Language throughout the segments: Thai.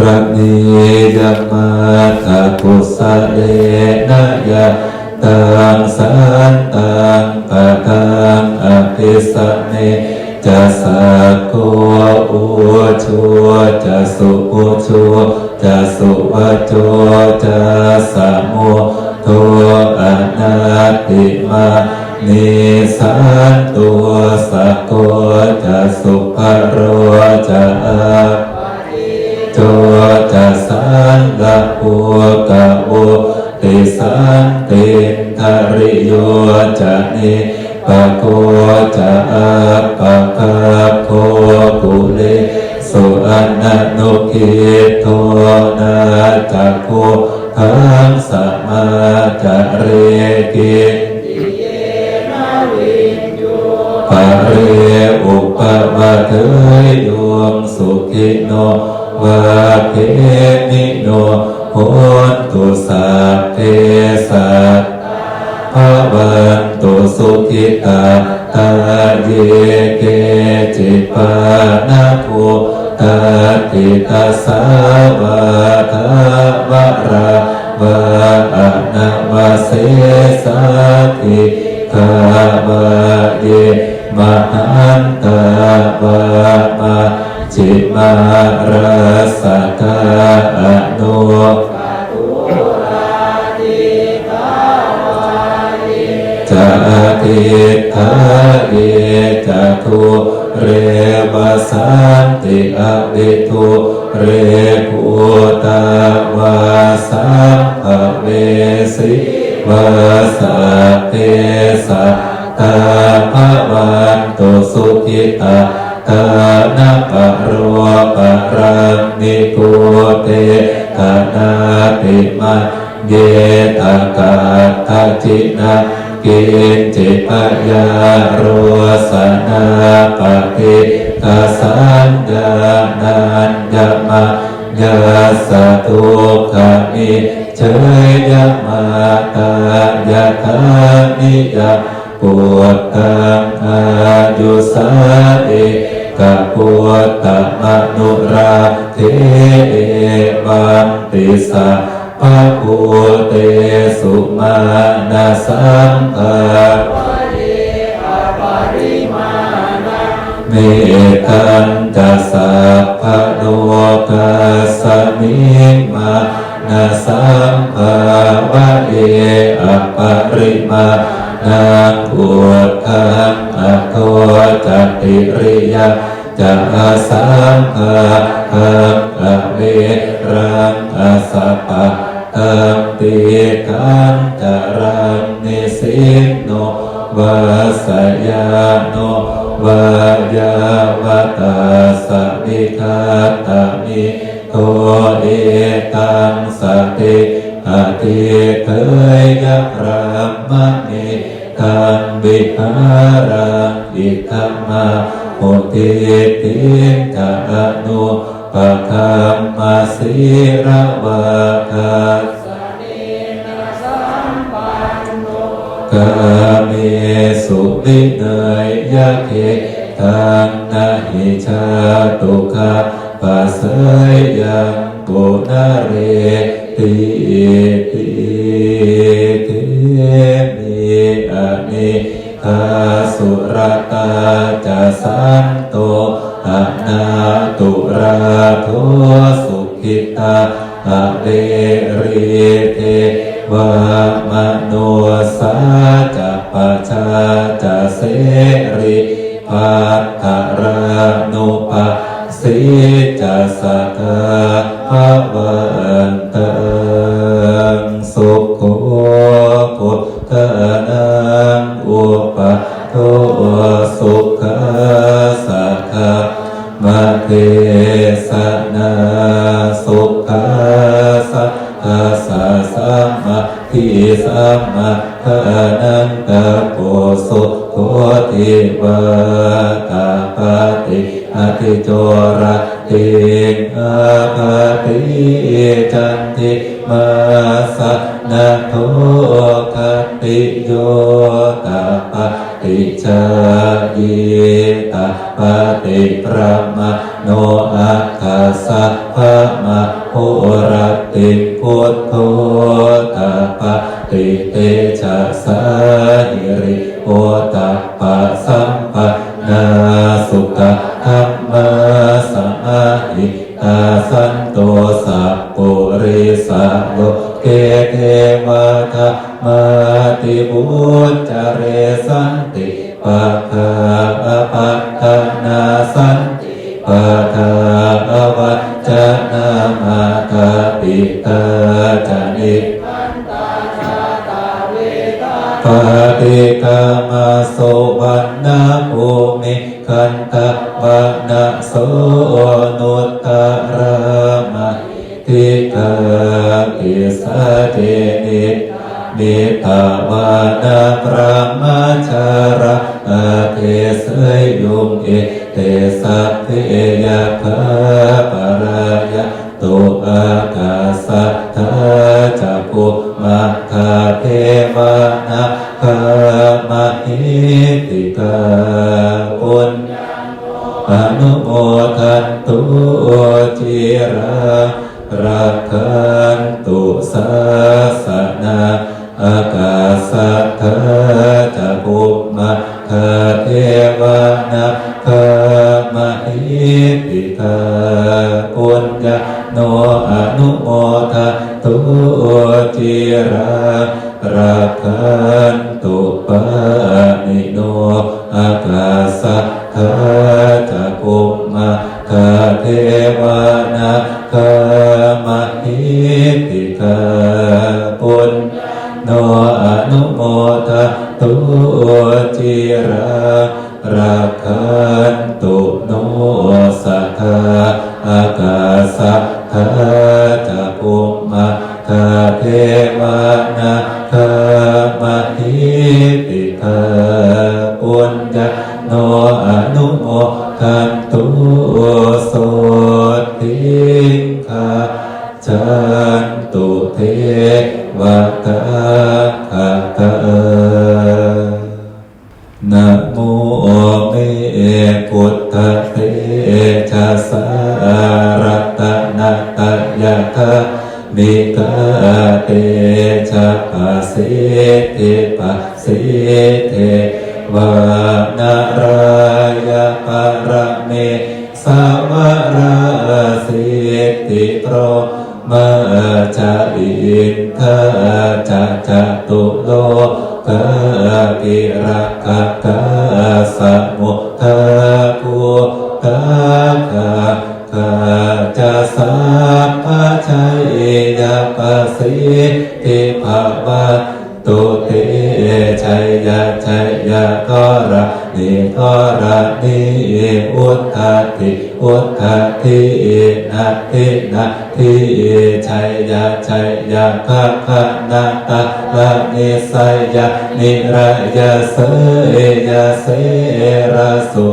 รณียมาตากุสเลนะยะตังสันตังปะทังอภิสัมเนจะสักโกอุชัวจะสุอุชัวจะสุวัจโจจะสะโมโทอนาติมานิสันตัวสักโกจะสุภโรจะอา โจจะสังกะปัวกะโวติสังติทริโยจะเนปะโกจะอาปะคาโคกุเลสุอันนโนกิโทนาจักโคทังสัมมาจะเรกิปะเรอุปวะเทยโยมสุขิโน วาเพนิโนโหตุสัพเพสัตภาวันตุสุขิตาตาเยเกจิปานาโภตาติตาสาวาทาวราวาอะนาวาเสสัทิคาวาเยมหันตาวามา จิมารสกาอะ มาเยตากาทัจินากินจิปยาโรสนาปะติกาสันดานันยมายาสตุขามิเชยยมาตายาทานิยาปวดตังอายุสาเอกะปวดตมนุราเทเอวังติสาะภะภูเตสุมาณสัมภะเมตันจะสัพพะโลกัสสมิมานาสัมภาวะเออัปปริมานาอุทังอัตโทจติริยะจะอาสัมภะหังอเวรังอสัพพะ ตังติกันจารังนิสิโนวาสยาโนวายาวตาสมิคาตามิโทเอตังสติอติเคยยะพรามณิทังวิหารังอิทัมมาโหติติจะอนุ ปะคัมมาสีระวะคัสกาเมสุวิเนยยะเขทางนาหิชาตุขะปัสยยังปุนาเรติติเทมิอะนิทาสุรตาจะสันโต อนาตุราโทสุขิตาอะเดริเทวามโนสาจะปัจจาจะเสริปัตถารานุปสิจะสัทธาภวันตังสุโขพุทธ สัมมาทานันตะโพสุโคติวาตาปติอธิโจระติงอาภาติจันติมาสนะโทคติโยตาปติจายิตาปฏิประมโนอัคคสะภะมะโหรติ พุทโธตาปฏิเตชะสาหิริโอตาปะสัมปะนาสุขธรรมสมาหิตาสันโตสัพปุริสัโลเกเทวทามาติบุตจเรสันติปะคาปัตตนาสันติปะทาวั จนามาตาปิตาจานิปฏิกามาโสวันนาภูมิคันตะวะนะโสนุตตระมะทิกาอิสเจนินิตาวานาพระมาชาระอาเทสยยุงเอ เตสัพเพยะภาปรายะตุอากาสัทธาจักุมาคาเทวานาคามหิติกาปุญอนุโมทันตุจิรารักขันตุสาสนาากาสัทธาจักขุมาคาเทวานาคามหิติกาปุญญาโนอนุโมทตุจิรารักันตุปานิโนอากาสัทธาจักขุมาคาเทวานาคามหิติกาปุญญา โนอนุโมทตุจิระราคา ชะสารัตนะตยะทะมิกาเตชะปะเสเทปะเสเทวานารายะปะระเมสาวราสิติโตรมาจะอินทาจะจะตุโล กากิรักกาสมุทาภูตาคาคาจะสัพพะชัยยะปะสิทิภาวะตุเตชัยยะชัยยะกระนิกระนิอุทธติ อุทธทิเอนาทินาทิเอชัยยะชัยยะคะคะนาตาละนิสัยยะนิระยะเสยะเสระสุ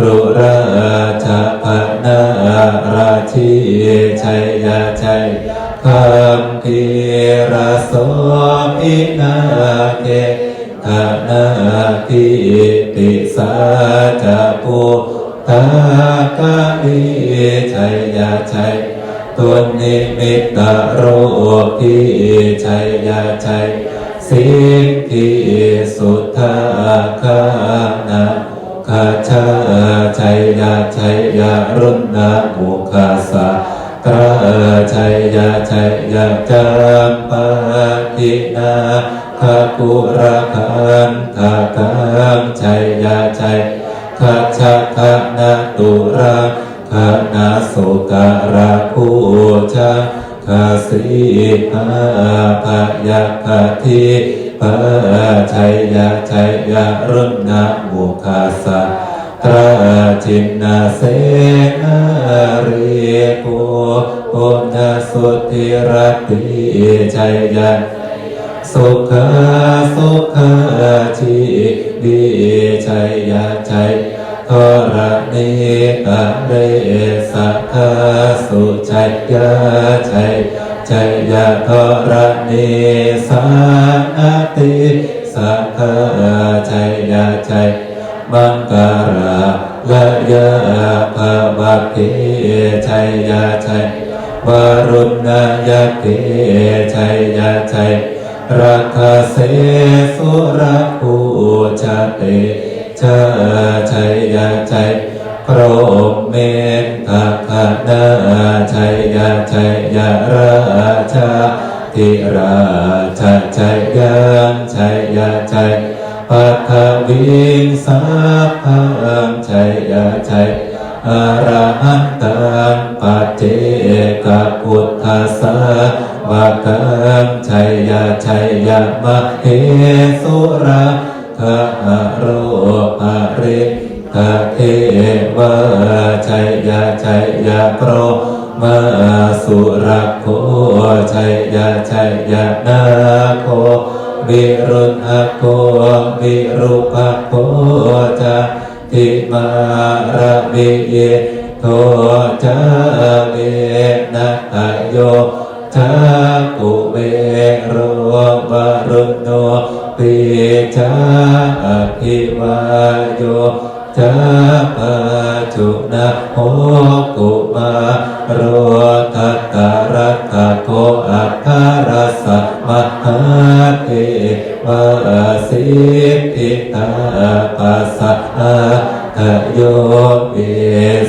รุราชพนาราชีชัยยาชัยคำพีระโสมินาเกขนาทิติสาจะภู ทากามิชัยยาชัยตุนิมิตโรทิชัยยาชัยสิทธิสุทธาคานาข้าชาชัยยาชัยยารุณนามุขาสาตราชัยยาชัยยาจามปาทินาข้ากุระคันทาคังชัยยาชัย ข้าชาคนาตุระข้านาสุการะภูชาข้าสีหาภยาคาทิปะชัยยาชัยยารุณนามุขาสาตราจินนาเสนาริโกปุณสุธิรติชัยยา สุขะสุขะชีวิชัยยาชัยทรณิกะเรสัทธาสุชัยยาชัยชัยยาทรณิสานติสัทธาชัยยาชัยมังการาละยะภาวัคเกชัยยาชัยวารุณยะเกชัยยาชัย ราคาเสสุรภูชาเตชาชัยยาชัยพระองค์เมนทาคานาชัยยาชัยยาราชาธิราชชัยยังชัยยาชัยปัทวิงสัพพังชัยยะชัยอรหันตังปัจเจกพุทธัสส วะกังชัยยะชัยยะมะเฮสุระทะโรภะริทะเทวะชัยยะชัยยะโปรมาสุรโคชัยยะชัยยะนาโควิรุณหโกวิรุปโกจาทิมาระวิเยโทจาเวนะโย จากุเวโรวรุณโนปิจาอภิวาโยจาปจุนะโหกุมาโรทัตตารัตะโกอัคคารสัมมหาเทวาสิทิตาปัสสะทะโยเอ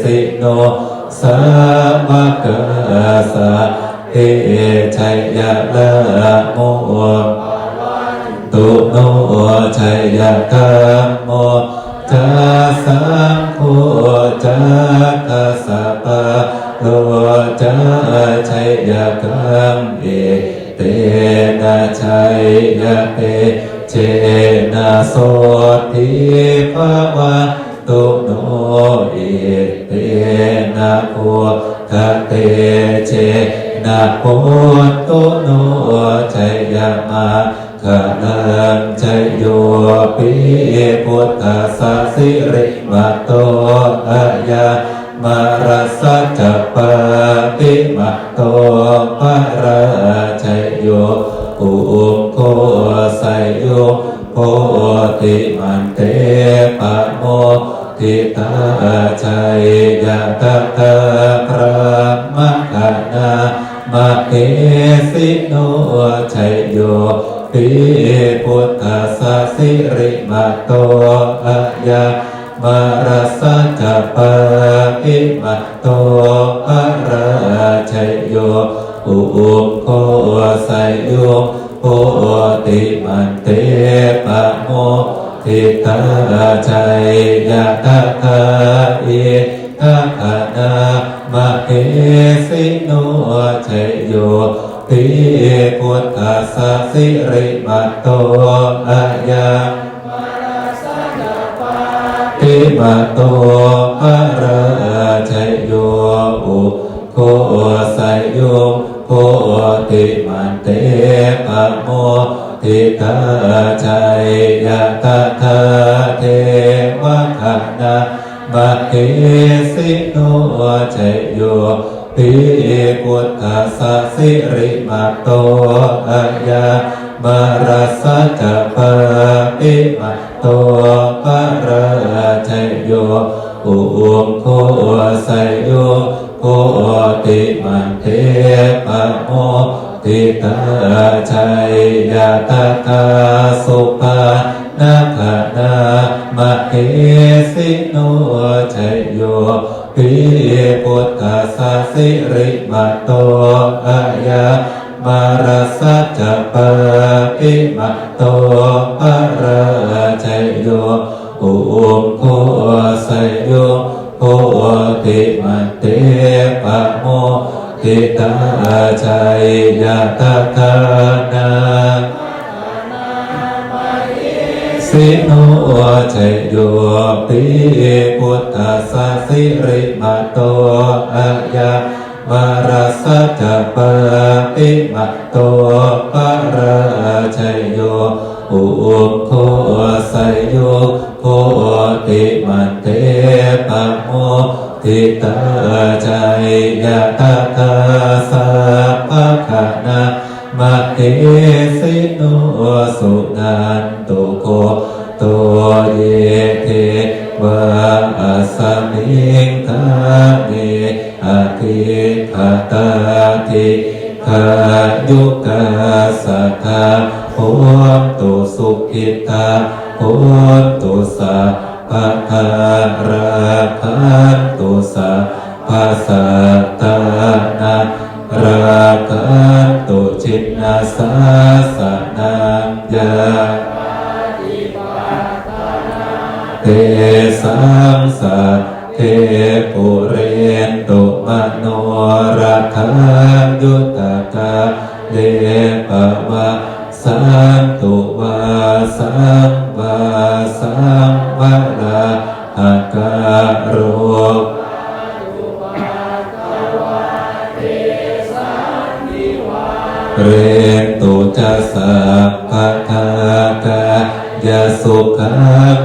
สิโนสาวกสะ เทชัยยะละโมตุโนชัยยะธรรมโมจาสังโฆจาคัสสะปะโลจาชัยยะธรรมเอเตนะชัยยะเตเจนะโสทิภาวะตุโนเอเตนะโพทะเตเจ นะโพตุโนชัยยะมาขลังใจโยปิพุทธสสิริมาโตอะยามารัสสะจัปปาปิมาโตปะราชัยโยอุโค ทิตาชัยยะตะทาเอทะขณามะเอสิโนชัยโยปิพุทธสสิริมาโตอะยังปิมาโตอะราชัยโยอุโคสยโยโพติมันเตปะโม ทิตาชัยยะตะทาเทวะขณามะเอสิโนชัยโยปิพุทธสสิริมาโตอะยามารสสะจัปปาปิมาโตปะราชัยโยอุอุมโคไสยโยโพติมันเทปะโม ทิตาชัยยะตะตาสุปานาคานามะเอสิโนชัยโยปิพุทธสาสิริมาโตอะยามารสสะจัปปาปิมาโตปะราชัยโยอุอุมโคไสยโยโพติมันเตปะโม ทิตาชัยยะตะทานาสิโนชัยโยปิพุทธสสิริมาโตอะยามารสสะจัปปาปิมาโตปะราชัยโยอุโคไสยโยโพติมันเตปะโม ทิตาชัยะตะตาสัพพะขณามะเอสิโนสุนันตุโกโตเยเทวาสมิงคาเนอธิคตาทิขายุกาสัทธาโหตุสุขิตาโหตุสัพ พะทาราคันตุสัพพะสัตตานาราคันตุจิตนาสาสนังยาเตสังสัตเทปุเรนตุมโนรักขันยุตตะเลปะวะสันตุวาสังวาสังะลาหะกะโรเรนตุจะสัพพะทากะยาสุขังจิตตสุขัง